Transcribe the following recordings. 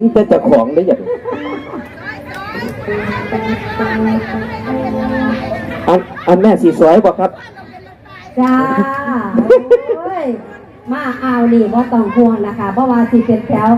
นี่จะจะของได้อย่างอันอันแม่สีสวยบอกครับ จ้าโอ้ยมาเอานี่บ่ต้องห่วงนะคะเพราะว่าสิเป็นแถว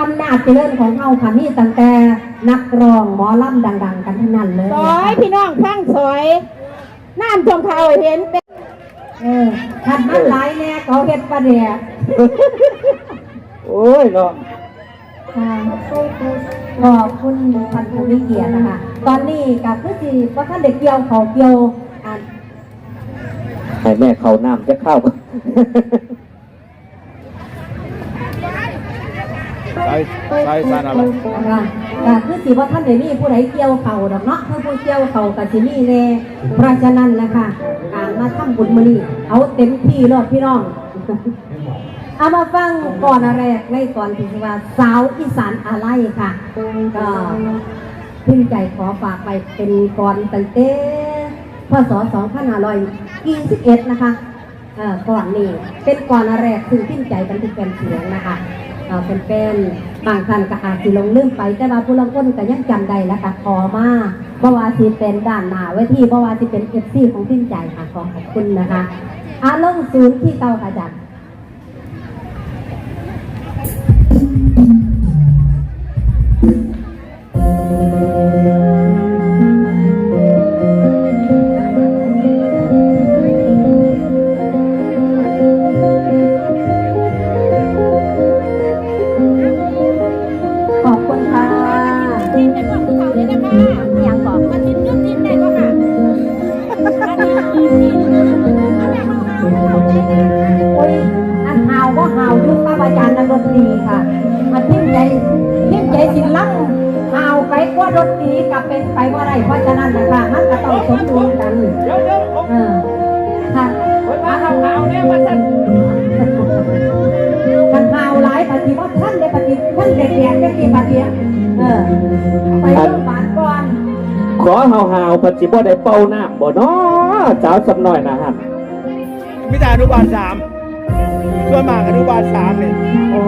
อำนาจเจริญของเฮาค่ะมีตั้งแต่นักร้องหมอลำดัง ๆ กันทั้งนั้นเลยสอยพี่น้องฟังสอยน้ำทองเขาเห็นเป็นเออขัดมันหลายแน่เขาเฮ็ดประเดี๋ยวโอ้ยเนาะ ค่ะขอบคุณพันธุวิเกียรตินะคะ ตอนนี้กับคือสิว่าท่านเด็กเกี่ยวเขาเกี่ยวอ่าให้แม่เขาน้ำจะเข้าใช้ใช้สารอะไรนะคะก็คือสิว่าท่านเดี๋ยวนี้ผู้ใดเกี่ยวเขาดอกเนาะเพื่อผู้เกี่ยวเขากับสิมีแน่เพราะฉะนั้นนะคะการมาทำบุญมื้อนี้เอาเต็มที่รอดพี่น้อง เอามาฟังก่อนอะไรกในก่อนที่ว่าสาวอีสานอะไรค่ะ ก็พิมพ์ใจขอฝากไปเป็นก่อนตั้งแต่พศ2521นะคะเออก่อนนี้เป็นก่อนแรกซึ่งพิมพ์ใจบันทึกเป็นเสียงนะคะเออเป็นเป็นบางท่านก็อาจสิลงลืมไป แต่ว่าผู้ลางคนก็ยังจำได้นะค่ะขอมาเพราะว่าสิเป็นด้านหน้าเวทีเพราะว่าสิเป็นเอฟซีของพิมพ์ใจค่ะขอขอบคุณนะคะ อารมณ์สูงที่เต่าค่ะจัด ดนตรีกับเป็นไปว่าไรเพราะฉะนั้นนะคะมันก็ต้องสมดุลกันเดี๋ยวเดี๋ยวผมเออค่ะผมว่าเขาเขาเนี่ยมาสั่นกันหาวหลายปฏิวัติท่านได้ปฏิท่านเด็กๆได้กี่ปฏิเออไปโรงพยาบาลก่อนขอเฮาเฮาๆปัจจิบ่ได้เป่าน้ำบ่เนาะสาวสำน้อยนะฮะมิตรอนุบาลสามส่วนมากอนุบาลสามเนี่ยโอ้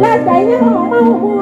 และใจยังเมาหั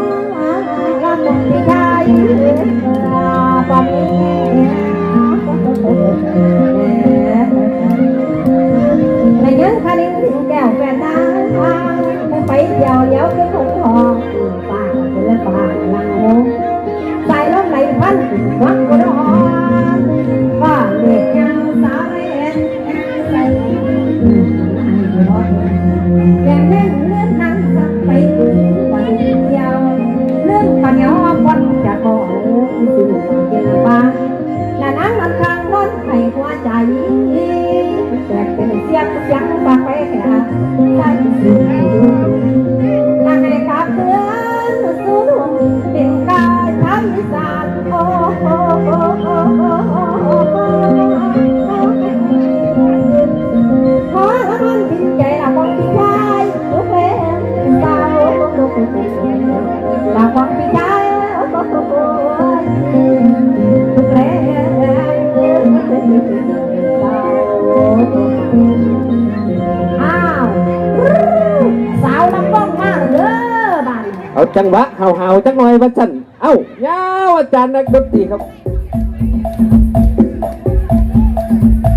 เห่าเห่าๆจังหน่อยว่าจันเอ้ายาวอาจารย์นักดนตรีครับ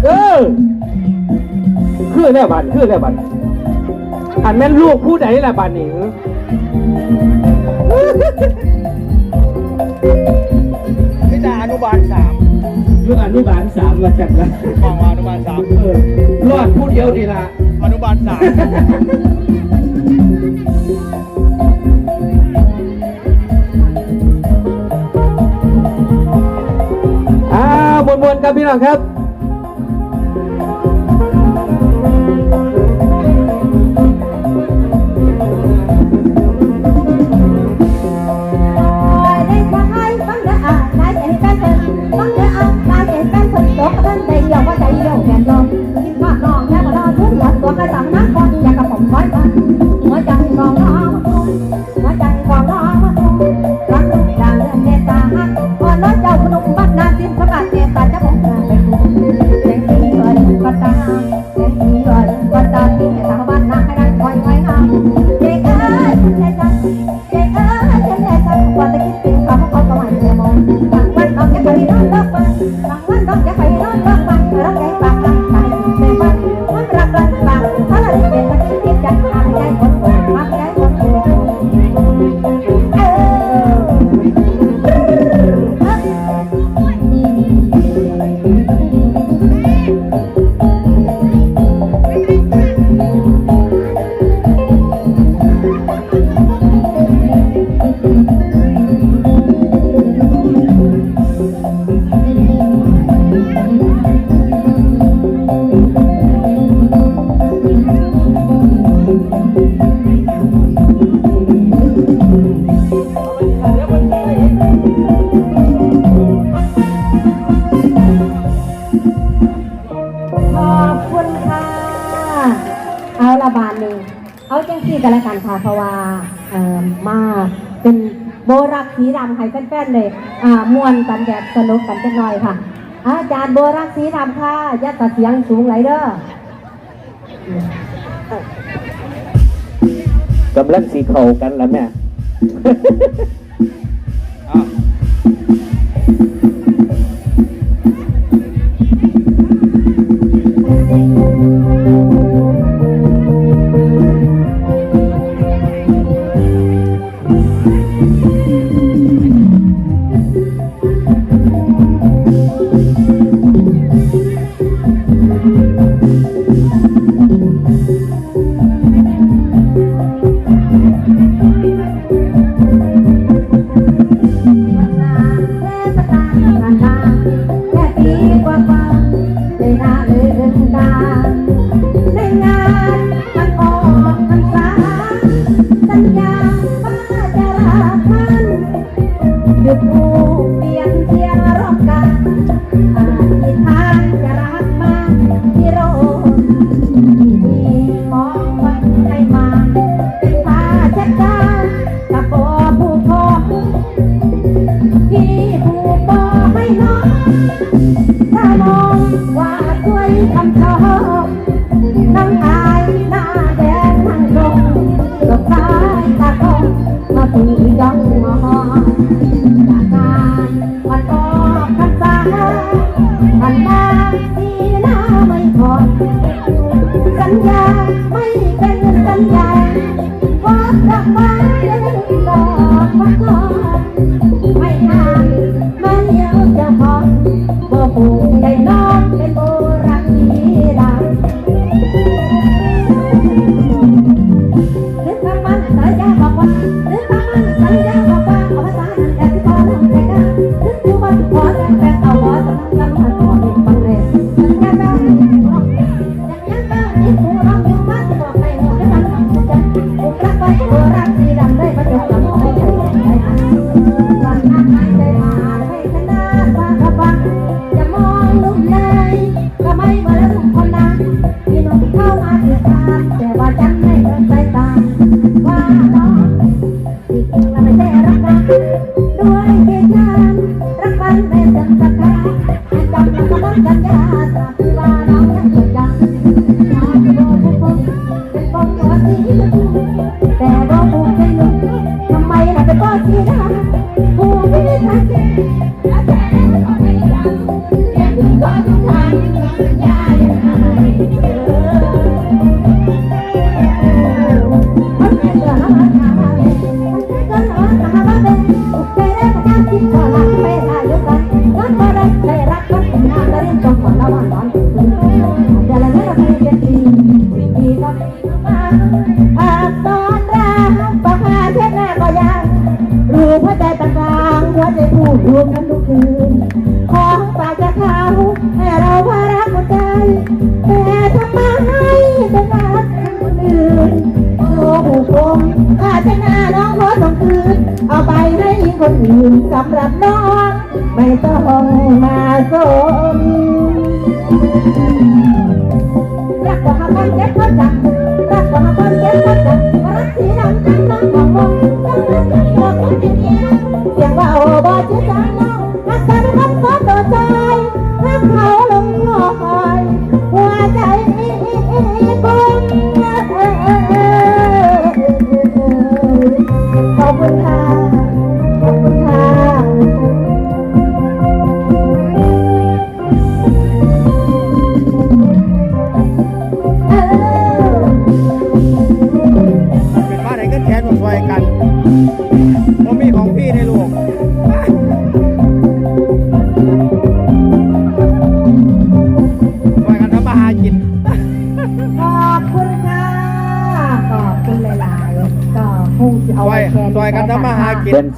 เออคือแล้วบันคือแล้วบันอันแม่นลูกผู้ใดล่ะบันนี่มิตาอนุบาลสามลูกอนุบาลสามว่าจันละมองว่าอนุบาลสามเออรอดผู้เดียวดีละอนุบาลสาม ครับพี่น้องครับได้ควายฟังเด้ออะนายใจแฟนเพิ่นฟังเด้ออะน กันแล้วกันค่ะ เพราะว่าเอ่อมาเป็นโบรักสีดำให้แฟนๆเลยอ่ามวนกันแบบสนุกกันจังหน่อยค่ะ อาจารย์โบรักสีดำค่ะยัดตัดเสียงสูงไหลเด้อกำลังสีเข่ากันแล้วแม่ หยุดผูกเปลี่ยนเทียนร้อบกันอาทิทานจะรักมันที่โรนที่มองวันให้มาเป็นผ้าเช็ดตาตะโกผู้พอพี่ผู้บอไม่น้อยถ้ามองว่าด้วยคำชอบน้ำอายหน้าแดงนั่งตรงหลบซ้ายตาคงมาตีย่องมอง Yeah. ว่า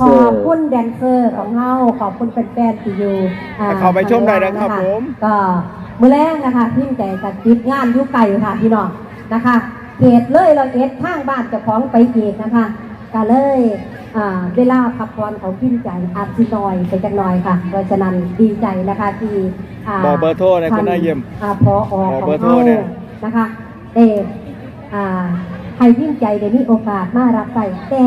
ขอบคุณแดนเซอร์ของเฮาขอบคุณแฟนๆที่อยู่อ่เข้าไปชมได้นะครับทางผมก็มื้อแรกนะคะพิมพ์ใจกับติดงานอยุไก่ค่ะพี่น้องนะคะเขตเลยเราเอ็ดทางบ้านเจ้าของไปเอกนะคะก็เลยอ่าเวลาพักผ่อนของพิมพ์ใจอาจสิน้อยไปจักหน่อยค่ะเพราะฉะนั้นดีใจนะคะที่าบอกเบอร์โทรหน่อยคุณนายเยี่ยมอ่าพออบอกของเบอร์โทรเฮาเนี่ยนะคะเอออ่าให้พิมพ์ใจได้มีโอกาสมารับใส่แต่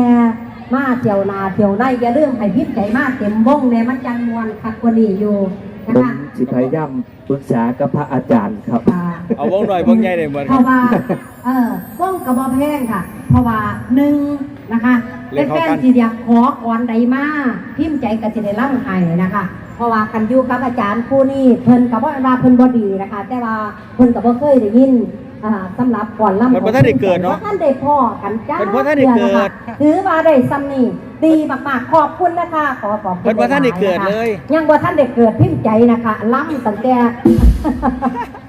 มาเที่ยวนาเที่ยวในอย่าลืมให้พิมพ์ใจมาเต็มวงเนี่ยมันจังมวนคักกว่านี้อยู่นะผมคะสิพยายามปรึกษากับพระอาจารย์ครับ อ่า เอาวงหน่อยวงใหญ่เลยเหมือนเพราะว่า เออว่องกระบอกแพงค่ะ เพราะว่าหนึ่งนะคะเรียกเข้าแฟกันน ๆที่อยากขอก่อนใดมาพิมพ์ใจก็จะได้ร่ำไห้นะคะ เพราะว่ากันอยู่กับอาจารย์ผู้นี้เพิ่นกับว่าว่าเพิ่นบ่ดีนะคะ แต่ว่าเพิ่นกับบ่เคยได้ยิน อ่าสำหรับก่อนล่ำเพิ่นบ่ทันได้เกิดเนาะบ่ท่านได้พ่อกันจ้าเพิ่นบ่ทันได้เกิดถือว่าได้ซ้ำนี่ดีมากๆขอบคุณนะคะขอขอบคุณเพิ่นบ่ทันได้เกิดเลย ยังบ่ท่านได้เกิดพิมพ์ใจนะคะล่ำตั้งแต่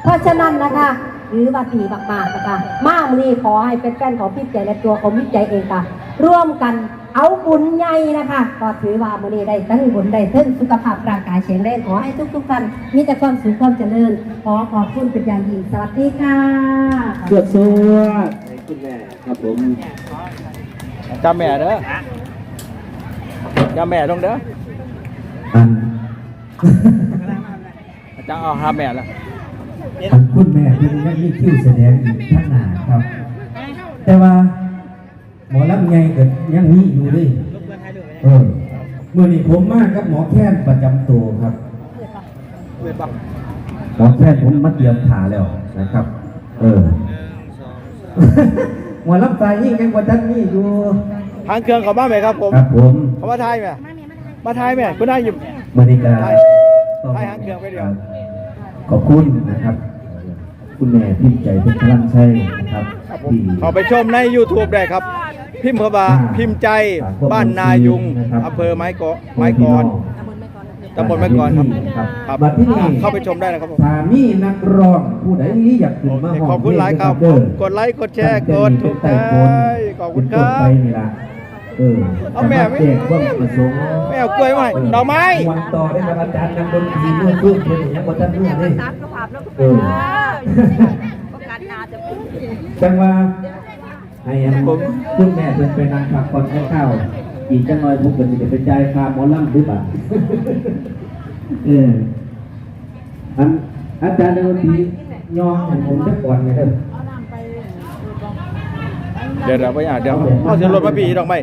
เพราะฉะนั้นนะคะถือว่าดีมากๆนะคะมากนี้ขอให้เป็นแฟนของพี่ใจและตัวของพี่ใจเองค่ะ ร่วมกัน เอาบุญใหญ่นะคะก็ถือว่ามื้อนี้ได้ทั้งบุญได้ทั้งสุขภาพร่างกายแข็งแรงขอให้ทุกๆท่านมีแต่ความสุขความเจริญ ขอขอบคุณเป็นอย่างยิ่งสวัสดีค่ะสวดสวดให้คุณแม่ครับผมจำแม่เด้อจำแม่ต้องเด้ออันจะเอาหาแม่ละอันคุณแม่คุณยังมีคิวแสดงอีกท่านหนาครับ แต่ว่า หมอลำไงก็ยังมีอยู่เลยเออเมื่อนี้ผมมากับหมอแค้นประจำตัวครับเปิดบักหมอแค้นผมมาเตรียมขาแล้วนะครับ เออ หมอลำตายยิ่งยังกว่าท่านนี่อยู่ ทางเครื่องเขาบ้านไหมครับผม ครับผมเขามาทายไหมมาทายไหมคุณนายอยู่เมื่อนี้ก็ไปต้องไปหางเครื่องไปเดี๋ยว ขอบคุณนะครับ คุณแม่พิมพ์ใจเป็นพลังใจนะครับ ครับผมที่เขาไปชมใน YouTube ได้ครับ พิมพ์เข้ามาพิมพ์ใจบ้านนายุงอำเภอไม้เกาะไม้กอนตำบลแม่กลอนครับครับครับบัดที่นี่เข้าไปชมได้นะครับผมถ้ามีนักร้องผู้ใดอยากขึ้นมาห้องขอบคุณหลายครับเด้อกดไลค์ กดแชร์ กดถูกใจขอบคุณคเป็นต้นรัไปบนี่ล่ะเออเอาแม่ไม่แจกว่าประสงค์แม่เอากล้วยมาให้ดอกไม้วันต่อได้ครับอาจารย์นำดนตรีเมื่อคืนเพิ่นยังบ่ทันรู้เลยตามสภาพแล้วก็เอเป็นอ จังว่าให้อันผมคุณแม่เพิ่นไปนั่งพักผ่อนข้าวๆอีกจังหน่อยผมก็สิได้ไปจ่ายค่าหมอลำหรือเปล่าเอออันอาจารย์ดนตรียอมให้ผมจักก่อนไงเด้อเดี๋ยวเดี๋ยวไปอะเดี๋ยวเอาเสียงรถมาปีดอกไม้